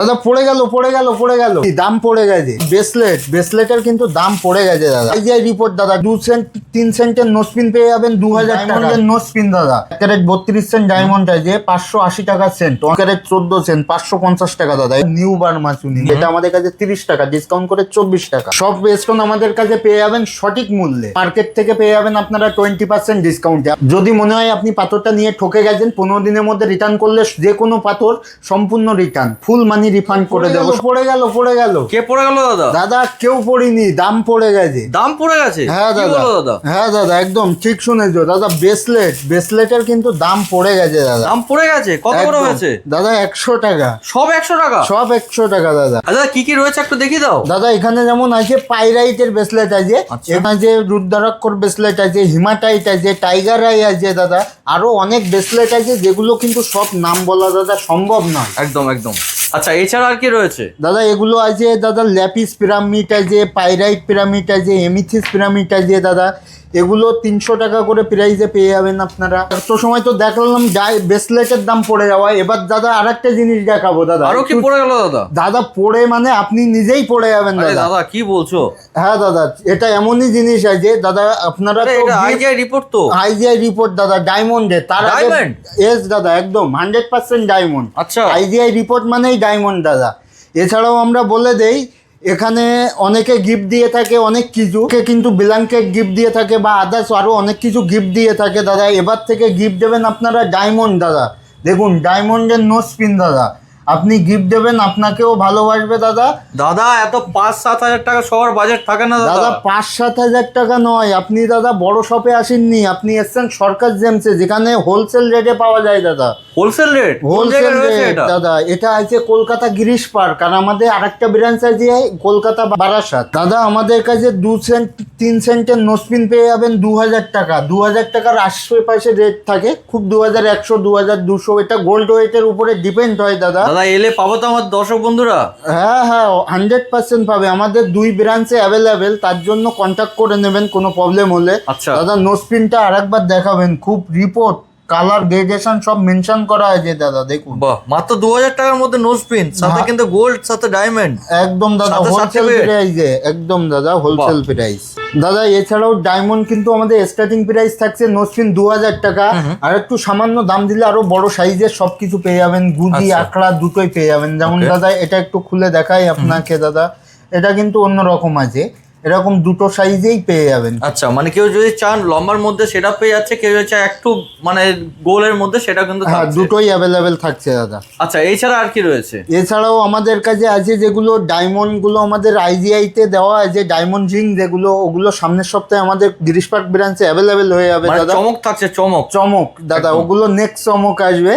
দাদা পড়ে গেল পড়ে গেল পড়ে গেল। দাম পড়ে গেছে। ব্রেসলেট ব্রেসলেটের কিন্তু দাম পড়ে গেছে দাদা। এই যে রিপোর্ট দাদা দু সেন্ট তিন সেন্টের নোসপিন পেয়ে যাবেন দু হাজার টাকার। নোসপিন দাদা। ক্যারেট বত্রিশ সেন্ট ডায়মন্ড আছে পাঁচশো আশি টাকা সেন্ট ক্যারেট চোদ্দ সেন্ট পাঁচশো পঞ্চাশ টাকা দাদা। নিউ বার্মা চুনি এটা আমাদের কাছে তিরিশ টাকা ডিসকাউন্ট করে চব্বিশ টাকা। সব বেস্টন আমাদের কাছে পেয়ে যাবেন সঠিক মূল্যে। মার্কেট থেকে পেয়ে যাবেন আপনারা টোয়েন্টি পার্সেন্ট ডিসকাউন্ট যদি মনে হয় আপনি পাথরটা নিয়ে ঠকে গেছেন পনেরো দিনের মধ্যে রিটার্ন করলে যে কোনো পাথর সম্পূর্ণ রিটার্ন ফুল মানি রিফান্ড করে দেবো। পড়ে গেল পড়ে গেল। কে পড়ে গেল দাদা? দাদা কেউ পড়িনি দাম পড়ে গেছে। দাম পড়ে গেছে? হ্যাঁ দাদা। দাদা? হ্যাঁ দাদা একদম ঠিক শুনেছো। দাদা ব্রেসলেট ব্রেসলেটের কিন্তু দাম পড়ে গেছে দাদা। দাম পড়ে গেছে? কত একদম। হয়েছে? দাদা একশো টাকা। সব একশো টাকা? সব একশো টাকা দাদা। দাদা কি কি রয়েছে একটু দেখিয়ে দাও। দাদা এখানে যেমন আছে পাইরাইটের ব্রেসলেট আছে আচ্ছা। এখানে যে রুদ্রাক্ষর ব্রেসলেট আছে হিমাটাইট আছে টাইগার আই আছে দাদা। আরও অনেক ব্রেসলেট আছে যেগুলো কিন্তু সব নাম বলা দাদা সম্ভব নয়। একদম একদম। আচ্ছা এছাড়া আর কি রয়েছে? দাদা, এগুলো আছে দাদা, ল্যাপিস পিরামিড আছে, পাইরাইট পিরামিড আছে, এমিথিস পিরামিড আছে, দাদা। এগুলো তিনশো টাকা করে প্রাইসে পেয়ে যাবেন আপনারা। তো সময় তো দেখলাম যাই ব্রেসলেটের দাম পড়ে যাওয়া। এবার দাদা আর একটা জিনিস দেখাবো দাদা। আরও কি পড়ে গেল দাদা? দাদা পড়ে মানে আপনি নিজেই পড়ে যাবেন দাদা। দাদা কি বলছো? হ্যাঁ দাদা এটা এমনই জিনিস আছে যে দাদা আপনারা তো আইজিআই রিপোর্ট তো। আইজিআই রিপোর্ট দাদা ডায়মন্ডের তার Diamond? এস দাদা একদম হান্ড্রেড পার্সেন্ট ডায়মন্ড আচ্ছা। আইজিআই রিপোর্ট মানেই ডায়মন্ড দাদা। এছাড়াও আমরা বলে দেই এখানে অনেকে গিফট দিয়ে থাকে, অনেক কিছু। কিন্তু ব্ল্যাঙ্কেট গিফট দিয়ে থাকে বা আদার্স আরও অনেক কিছু গিফট দিয়ে থাকে, দাদা। এবার থেকে গিফট দেবেন আপনারা ডায়মন্ড দাদা। দেখুন ডায়মন্ডের নো স্পিন দাদা। আপনি গিফট দেবেন আপনাকেও ভালোবাসবে দাদা। দাদা এত পাঁচ সাত হাজার টাকা সবার বাজেট থাকে না দাদা। দাদা পাঁচ সাত হাজার টাকা নয়। আপনি দাদা বড় শপে আসেননি আপনি এসছেন সরকার জেমসে যেখানে হোলসেল রেটে পাওয়া যায় দাদা। হোলসেল রেট হোলসেল রেট দাদা এটা আছে কলকাতা গিরিশ পার্ক আর আমাদের আরেকটা ব্রাঞ্চ আছে কলকাতা বারাসাত। দাদা আমাদের কাছে দু সেন্ট তিন সেন্টের নোসপিন পেয়ে যাবেন দু হাজার টাকা। দু হাজার টাকার আশেপাশে রেট থাকে খুব দু হাজার একশো দু হাজার দুশো এটা গোল্ড ওয়েটের উপরে ডিপেন্ড হয় দাদা। দাদা এলে পাবো তো আমার দর্শক বন্ধুরা। হ্যাঁ হ্যাঁ হান্ড্রেড পার্সেন্ট পাবে। আমাদের দুই ব্রাঞ্চে অ্যাভেলেবেল তার জন্য কন্ট্যাক্ট করে নেবেন কোনো প্রবলেম হলে। আচ্ছা। দাদা নোসপিনটা আরেকবার দেখাবেন। খুব রিপোর্ট কালার গ্রেডেশন সব মেনশন করা আছে দাদা দেখুন। বাহ মাত্র দু হাজার টাকার মধ্যে নোজ পিন সাথে। কিন্তু গোল্ড সাথে ডায়মন্ড একদম দাদা হোলসেল? প্রাইসে একদম দাদা হোলসেল প্রাইস দাদা এছাড়াও ডায়মন্ড কিন্তু আমাদের স্টার্টিং প্রাইস থাকছে নোসপিন দু হাজার টাকা। আর একটু সামান্য দাম দিলে আরও বড় সাইজের সবকিছু পেয়ে যাবেন। গুজি আচ্ছা। আঁকড়া দুটোই পেয়ে যাবেন। যেমন দাদা এটা একটু খুলে দেখাই আপনাকে দাদা। এটা কিন্তু অন্যরকম আছে। এরকম দুটো সাইজেই পেয়ে যাবেন। আচ্ছা মানে কেউ যদি চান লম্বার মধ্যে সেটা পেয়ে যাচ্ছে কেউ যদি চায় একটু মানে গোলের মধ্যে সেটা কিন্তু হ্যাঁ দুটোই অ্যাভেলেবেল থাকছে দাদা। আচ্ছা এছাড়া আর কি রয়েছে? এছাড়াও আমাদের কাছে আছে যেগুলো ডায়মন্ডগুলো আমাদের আইজিআই তে দেওয়া আছে ডায়মন্ড রিং যেগুলো ওগুলো সামনের সপ্তাহে আমাদের গিরিশ পার্ক ব্রাঞ্চে অ্যাভেলেবেল হয়ে যাবে মানে দাদা। চমক থাকছে চমক। চমক দাদা ওগুলো নেক্সট চমক আসবে।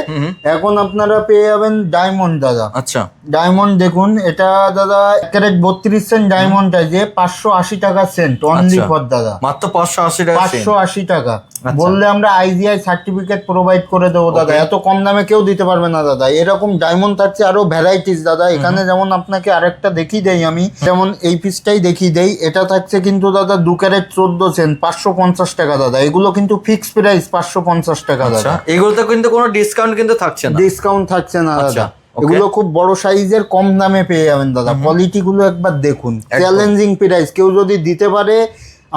এখন আপনারা পেয়ে যাবেন ডায়মন্ড দাদা। আচ্ছা। ডায়মন্ড দেখুন এটা দাদা ক্যারেট বত্রিশ সেন্ট ডায়মন্ড আছে পাঁচশো আশি টাকা সেন্ট অনলি। ফর দাদা। মাত্র পাঁচশো আশি টাকা পাঁচশো আশি টাকা। আচ্ছা। বললে আমরা আইজিআই সার্টিফিকেট প্রোভাইড করে দেবো দাদা। এত কম দামে কেউ দিতে পারবে না দাদা। এরকম ডায়মন্ড থাকছে আরও ভ্যারাইটিস দাদা। এখানে যেমন আপনাকে আরেকটা দেখিয়ে দেই আমি যেমন এই পিসটাই দেখিয়ে দেই। এটা থাকছে কিন্তু দাদা দু ক্যারেট চোদ্দ সেন্ট পাঁচশো পঞ্চাশ টাকা দাদা। এগুলো কিন্তু ফিক্স প্রাইস পাঁচশো পঞ্চাশ টাকা আচ্ছা। দাদা। এগুলোতে কিন্তু কোনো ডিসকাউন্ট কিন্তু থাকছে না। ডিসকাউন্ট থাকছে না আচ্ছা, দাদা. এগুলো খুব বড় সাইজের কম দামে পেয়ে যাবেন দাদা। কোয়ালিটি গুলো একবার দেখুন। চ্যালেঞ্জিং প্রাইস কেউ যদি দিতে পারে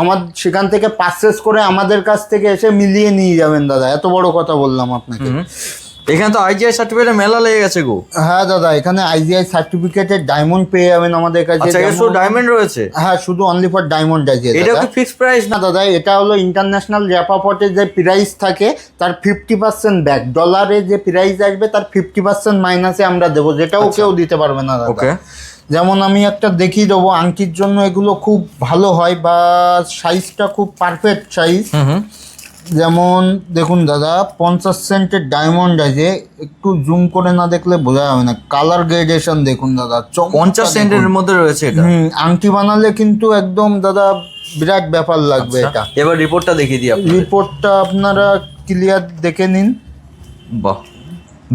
আমার সেখান থেকে পারচেস করে আমাদের কাছ থেকে এসে মিলিয়ে নিয়ে যাবেন দাদা। এত বড় কথা বললাম আপনাকে। এখানে তো আইজিআই সার্টিফিকেটের মেলা লেগে গেছে গো। হ্যাঁ দাদা এখানে আইজিআই সার্টিফিকেটের ডায়মন্ড পেয়ে যাবেন আমাদের কাছে। আচ্ছা শুধু ডায়মন্ড রয়েছে? হ্যাঁ শুধু অনলি ফর ডায়মন্ড আছে এটা। কি ফিক্স প্রাইস না? দাদা এটা হলো ইন্টারন্যাশনাল র্যাপাপটের যে প্রাইস থাকে তার ফিফটি পার্সেন্ট ব্যাক ডলারে যে প্রাইস আসবে তার ফিফটি পার্সেন্ট মাইনাসে আমরা দেবো যেটাও কেউ দিতে পারবে না দাদা। ওকে যেমন আমি একটা দেখিয়ে দেবো আংটির জন্য এগুলো খুব ভালো হয় বা সাইজটা খুব পারফেক্ট সাইজ যেমন দেখুন দাদা পঞ্চাশ সেন্টের ডায়মন্ড আছে একটু জুম করে না দেখলে বোঝা যাবে না। কালার গ্রেডেশন দেখুন দাদা পঞ্চাশ সেন্টের মধ্যে রয়েছে এটা? হুম আংটি বানালে কিন্তু একদম দাদা বিরাট ব্যাপার লাগবে এটা। আচ্ছা, এবার রিপোর্টটা দেখিয়ে দিই রিপোর্টটা আপনারা ক্লিয়ার দেখে নিন। বাহ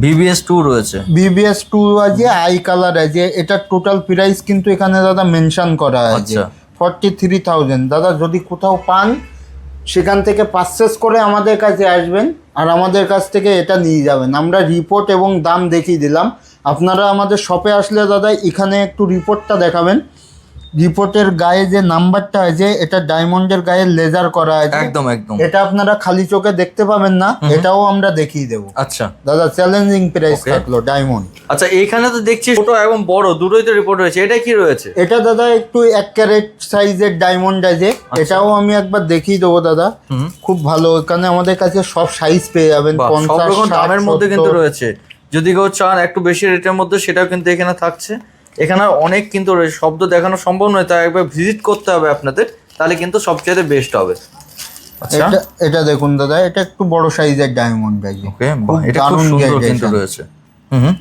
ভিভিএস টু রয়েছে। বিবিএস টু আছে আই কালার আছে এটা টোটাল প্রাইস কিন্তু এখানে দাদা মেনশন করা আছে। ফর্টি থ্রি থাউজেন্ড দাদা যদি কোথাও পান সেখান থেকে পারচেস করে আমাদের কাছে আসবেন আর আমাদের কাছ থেকে এটা নিয়ে যাবেন। আমরা রিপোর্ট এবং দাম দেখিয়ে দিলাম। আপনারা আমাদের শপে আসলে দাদা এখানে একটু রিপোর্টটা দেখাবেন। রিপোর্টের গায়ে যে নাম্বারটা আছে এটা ডায়মন্ডের গায়ে লেজার করা আছে। একদম একদম। এটা আপনারা খালি চোখে দেখতে পাবেন না এটাও আমরা দেখিয়ে দেবো। আচ্ছা। দাদা চ্যালেঞ্জিং প্রাইস. থাকল ডায়মন্ড আচ্ছা এইখানে তো দেখছি ছোট এবং বড় দুটোই তো রিপোর্ট রয়েছে। এটা কি রয়েছে? এটা দাদা একটু এক ক্যারেট সাইজের ডায়মন্ড আছে। এটাও আমি একবার দেখিয়ে দেবো দাদা। আচ্ছা। খুব ভালো এখানে আমাদের কাছে সব সাইজ পেয়ে যাবেন পঞ্চাশ দামের মধ্যে কিন্তু। রয়েছে। যদি কেউ চান একটু বেশি রেটের মধ্যে সেটাও কিন্তু এখানে থাকছে। এখানে অনেক কিন্তু রয়েছে শব্দ দেখানো সম্ভব নয় তাই একবার ভিজিট করতে হবে আপনাদের তাহলে কিন্তু সবচেয়ে বেস্ট হবে। আচ্ছা। এটা এটা দেখুন দাদা এটা একটু বড় সাইজের ডায়মন্ড ব্যাগ ওকে এটা খুব সুন্দর কিন্তু রয়েছে। হুম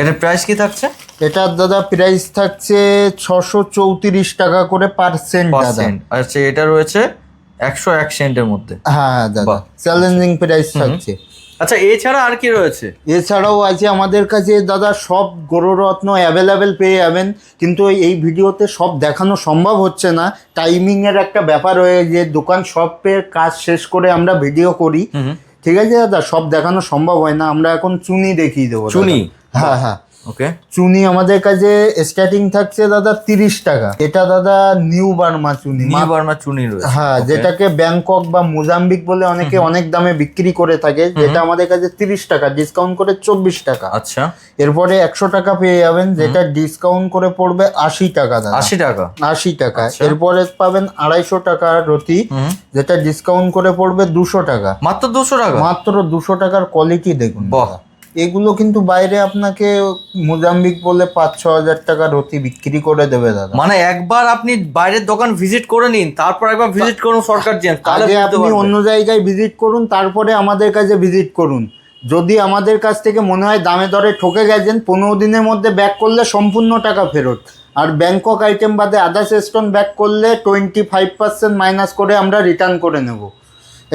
এটা প্রাইস কি থাকছে? এটার দাদা প্রাইস থাকছে ছশো চৌত্রিশ টাকা করে পার্সেন্ট দাদা। আচ্ছা এটা রয়েছে একশো এক সেন্টের মধ্যে। হ্যাঁ হ্যাঁ দাদা। চ্যালেঞ্জিং প্রাইস থাকছে। আচ্ছা এছাড়া আর কি রয়েছে? এছাড়াও আছে আমাদের কাছে দাদা সব গরুরত্ন অ্যাভেলেবেল পেয়ে যাবেন। কিন্তু এই ভিডিওতে সব দেখানো সম্ভব হচ্ছে না। টাইমিংয়ের একটা ব্যাপার হয়ে যে দোকান শপের কাজ শেষ করে আমরা ভিডিও করি। ঠিক আছে দাদা? সব দেখানো সম্ভব হয় না। আমরা এখন চুনি দেখিয়ে দেবো চুনি? হ্যাঁ হ্যাঁ। ওকে চুনি আমাদের কাছে স্টার্টিং থাকছে দাদা তিরিশ টাকা। এটা দাদা নিউ বার্মা চুনি। নিউ বার্মা চুনি রয়েছে। হ্যাঁ যেটাকে ব্যাংকক বা মোজাম্বিক বলে অনেকে অনেক দামে বিক্রি করে থাকে যেটা আমাদের কাছে তিরিশ টাকা ডিসকাউন্ট করে চব্বিশ টাকা। আচ্ছা। এরপরে একশো টাকা পেয়ে যাবেন যেটা ডিসকাউন্ট করে পড়বে আশি টাকা দাদা। আশি টাকা। আশি টাকা। আচ্ছা। এরপরে পাবেন আড়াইশো টাকা রতি যেটা ডিসকাউন্ট করে পড়বে দুশো টাকা। মাত্র দুশো টাকা? মাত্র দুশো টাকার কোয়ালিটি দেখুন বাহ। এগুলো কিন্তু বাইরে আপনাকে মোজাম্বিক বলে পাঁচ ছ হাজার টাকা রতি বিক্রি করে দেবে দাদা। মানে একবার আপনি বাইরের দোকান ভিজিট করে নিন তারপর একবার ভিজিট করুন সরকার তাহলে আগে আপনি অন্য জায়গায় ভিজিট করুন তারপরে আমাদের কাছে ভিজিট করুন। যদি আমাদের কাছ থেকে মনে হয় দামে দরে ঠকে গেছেন পনেরো দিনের মধ্যে ব্যাক করলে সম্পূর্ণ টাকা ফেরত। আর ব্যাংকক আইটেম বাদে আদার্স স্টোন ব্যাক করলে টোয়েন্টি ফাইভ পার্সেন্ট মাইনাস করে আমরা রিটার্ন করে নেব।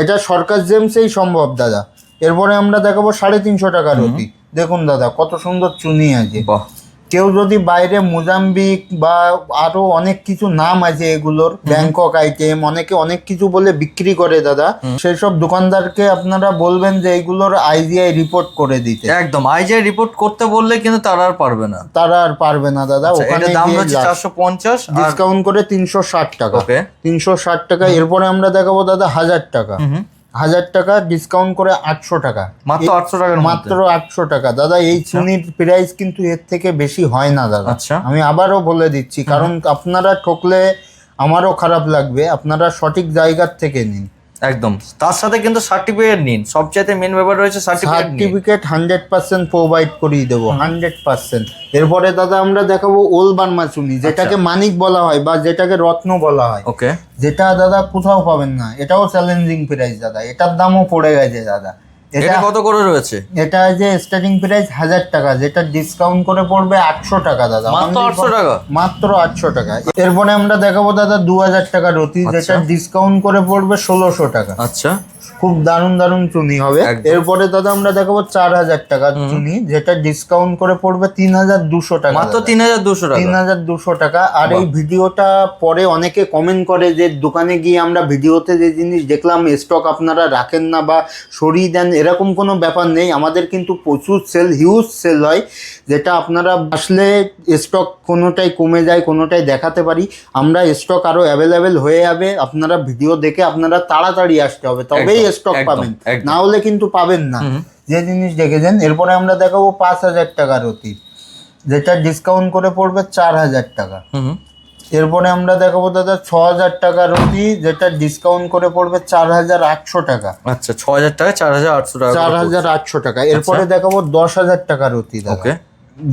এটা সরকার জেমসেই সম্ভব দাদা। এরপরে আমরা দেখাবো সাড়ে তিনশো টাকা রতি দেখুন দাদা কত সুন্দর চুনি আছে। বাহ। কেউ যদি বাইরে মোজাম্বিক বা আরও অনেক কিছু নাম আছে এগুলোর ব্যাংকক আইটেম অনেকে অনেক কিছু বলে বিক্রি করে দাদা। সেই সব দোকানদারকে আপনারা বলবেন যে এইগুলোর আইজিআই রিপোর্ট করে দিতে। একদম আইজিআই রিপোর্ট করতে বললে কিন্তু তারা আর পারবে না। তারা আর পারবে না দাদা আচ্ছা, ওখানে দাম হচ্ছে চারশো পঞ্চাশ ডিসকাউন্ট করে তিনশো ষাট টাকা। ওকে তিনশো ষাট টাকা এরপরে আমরা দেখাবো দাদা হাজার টাকা। হাজার টাকা ডিসকাউন্ট করে আটশো টাকা। মাত্র আটশো টাকা মাত্র আটশো টাকা। দাদা এই চুনির প্রাইস কিন্তু এর থেকে বেশি হয় না দাদা। আচ্ছা। আমি আবারও বলে দিচ্ছি কারণ আপনারা ঠকলে আমারও খারাপ লাগবে। আপনারা সঠিক জায়গার থেকে নিন। একদম। তার সাথে কিন্তু সার্টিফিকেট নিন। সবচেয়ে মেন ব্যাপার রয়েছে certificate certificate hundred percent provide করিয়ে দেবো হান্ড্রেড পার্সেন্ট এরপরে দাদা আমরা দেখাবো ওল বার্মাচুনি যেটাকে মানিক বলা হয় বা যেটাকে রত্ন বলা হয়। ওকে। যেটা দাদা কোথাও পাবেন না এটাও চ্যালেঞ্জিং প্রাইস দাদা এটার দামও পড়ে গেছে দাদা। এটা কত করে রয়েছে? এটা যে স্টার্টিং প্রাইস হাজার টাকা যেটা ডিসকাউন্ট করে পড়বে আটশো টাকা দাদা। মাত্র আটশো টাকা? মাত্র আটশো টাকা। এরপরে আমরা দেখাবো দাদা দু হাজার টাকা রতি যেটা ডিসকাউন্ট করে পড়বে ষোলোশো টাকা। আচ্ছা। খুব দারুণ দারুণ চুনি হবে। এরপরে দাদা আমরা দেখাবো চার হাজার টাকা চুনি যেটা ডিসকাউন্ট করে পড়বে তিন হাজার দুশো টাকা মাত্র তিন হাজার দুশো টাকা। তিন হাজার দুশো টাকা। আর এই ভিডিওটা পরে অনেকে কমেন্ট করে যে দোকানে গিয়ে আমরা ভিডিওতে যে জিনিস দেখলাম স্টক আপনারা রাখেন না বা সরিয়ে দেন এরকম কোনো ব্যাপার নেই। আমাদের কিন্তু প্রচুর সেল হিউজ সেল হয় যেটা আপনারা আসলে স্টক কোনোটাই কমে যায় কোনোটাই দেখাতে পারি। আমরা স্টক আরও অ্যাভেলেবেল হয়ে যাবে। আপনারা ভিডিও দেখে আপনারা তাড়াতাড়ি আসতে হবে। তবেই স্টক পাবেন। না হলে কিন্তু পাবেন না। যে জিনিস দেখেছেন এরপরে আমরা দেখাবো পাঁচ হাজার টাকার অতি যেটা ডিসকাউন্ট করে পড়বে চার হাজার টাকা। হুম এরপরে আমরা দেখাবো দাদা ছ হাজার টাকার অতি যেটা ডিসকাউন্ট করে পড়বে চার হাজার আটশো টাকা। আচ্ছা ছ হাজার টাকা চার হাজার আটশো টাকা চার হাজার আটশো টাকা। এরপরে দেখাবো দশ হাজার টাকার অতি দাদা।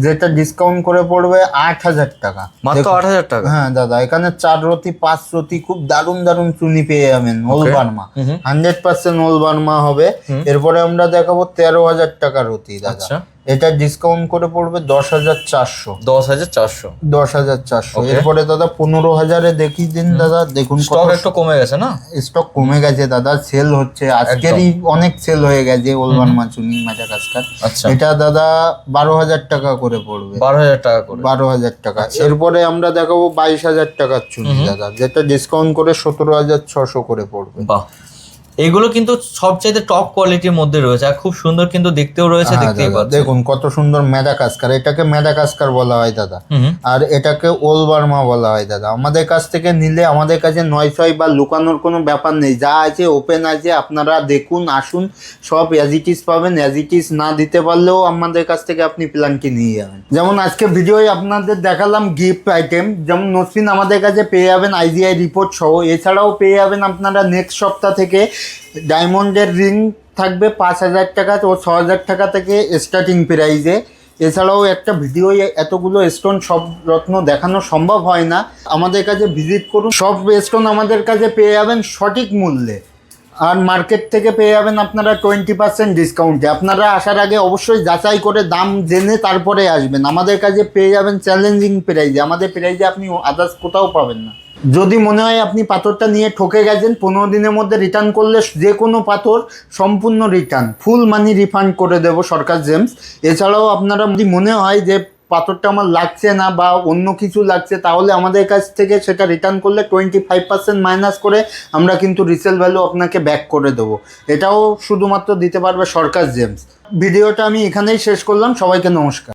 যেটা ডিসকাউন্ট করে পড়বে আট হাজার টাকা। মাত্র আট হাজার টাকা? হ্যাঁ দাদা এখানে চার রতি পাঁচ রতি খুব দারুণ দারুণ চুনি পেয়ে যাবেন old Burma hundred percent old Burma হবে। এরপরে আমরা দেখাবো তেরো হাজার টাকা রতি দাদা। আচ্ছা। এটা ডিসকাউন্ট করে পড়বে দশ হাজার চারশো। দশ হাজার চারশো। দশ হাজার চারশো। এরপরে দাদা পনেরো হাজারে দেখিয়ে দিন দাদা দেখুন স্টক একটু কমে গেছে না? স্টক কমে গেছে দাদা সেল হচ্ছে। আজকেরই অনেক সেল হয়ে গেছে ওলবান মাচুনি মাজা আচ্ছা। এটা দাদা বারো হাজার টাকা করে পড়বে। বারো হাজার টাকা করে। বারো হাজার টাকা। আচ্ছা। এরপরে আমরা দেখাবো বাইশ হাজার টাকার চুনি দাদা যেটা ডিসকাউন্ট করে সতেরো হাজার ছশো করে পড়বে। বাহ। এগুলো কিন্তু সবচাইতে টপ কোয়ালিটির মধ্যে রয়েছে আর খুব সুন্দর কিন্তু দেখতেও রয়েছে হ্যাঁ, দেখতেই পাচ্ছেন। দেখুন কত সুন্দর ম্যাডাকাস্কার এটাকে ম্যাডাকাস্কার বলা হয় দাদা। আর এটাকে ওলবার্মা বলা হয় দাদা। আমাদের কাছ থেকে নিলে আমাদের কাছে নয় ছয় বা লুকানোর কোনো ব্যাপার নেই। যা আছে ওপেন আছে আপনারা দেখুন আসুন সব অ্যাজিটিস পাবেন। অ্যাজিটিস না দিতে পারলেও আমাদের কাছ থেকে আপনি প্ল্যানটি নিয়ে যাবেন। যেমন আজকে ভিডিওয় আপনাদের দেখালাম গিফট আইটেম যেমন নোসপিন আমাদের কাছে পেয়ে যাবেন আইজিআই রিপোর্ট সহ। এছাড়াও পেয়ে যাবেন আপনারা নেক্সট সপ্তাহ থেকে ডায়মন্ডের রিং থাকবে পাঁচ হাজার টাকা ও ছ হাজার টাকা থেকে স্টার্টিং প্রাইজে এছাড়াও একটা ভিডিও এতগুলো স্টোন সব রত্ন দেখানো সম্ভব হয় না। আমাদের কাছে ভিজিট করুন। সব স্টোন আমাদের কাছে পেয়ে যাবেন সঠিক মূল্যে। আর মার্কেট থেকে পেয়ে যাবেন আপনারা টোয়েন্টি পার্সেন্ট ডিসকাউন্টে আপনারা আসার আগে অবশ্যই যাচাই করে দাম জেনে তারপরে আসবেন। আমাদের কাছে পেয়ে যাবেন চ্যালেঞ্জিং প্রাইজে আমাদের প্রাইজে আপনি আদার্স কোথাও পাবেন না। যদি মনে হয় আপনি পাথরটা নিয়ে ঠকে গেছেন, পনেরো দিনের মধ্যে রিটার্ন করলে যে কোনো পাথর সম্পূর্ণ রিটার্ন ফুল মানি রিফান্ড করে দেবো সরকার জেমস। এছাড়াও আপনারা যদি মনে হয় যে পাথরটা আমার লাগছে না বা অন্য কিছু লাগছে, তাহলে আমাদের কাছ থেকে সেটা রিটার্ন করলে টোয়েন্টি ফাইভ পার্সেন্ট মাইনাস করে আমরা কিন্তু রিসেল ভ্যালু আপনাকে ব্যাক করে দেবো। এটাও শুধুমাত্র দিতে পারবে সরকার জেমস। ভিডিওটা আমি এখানেই শেষ করলাম, সবাইকে নমস্কার।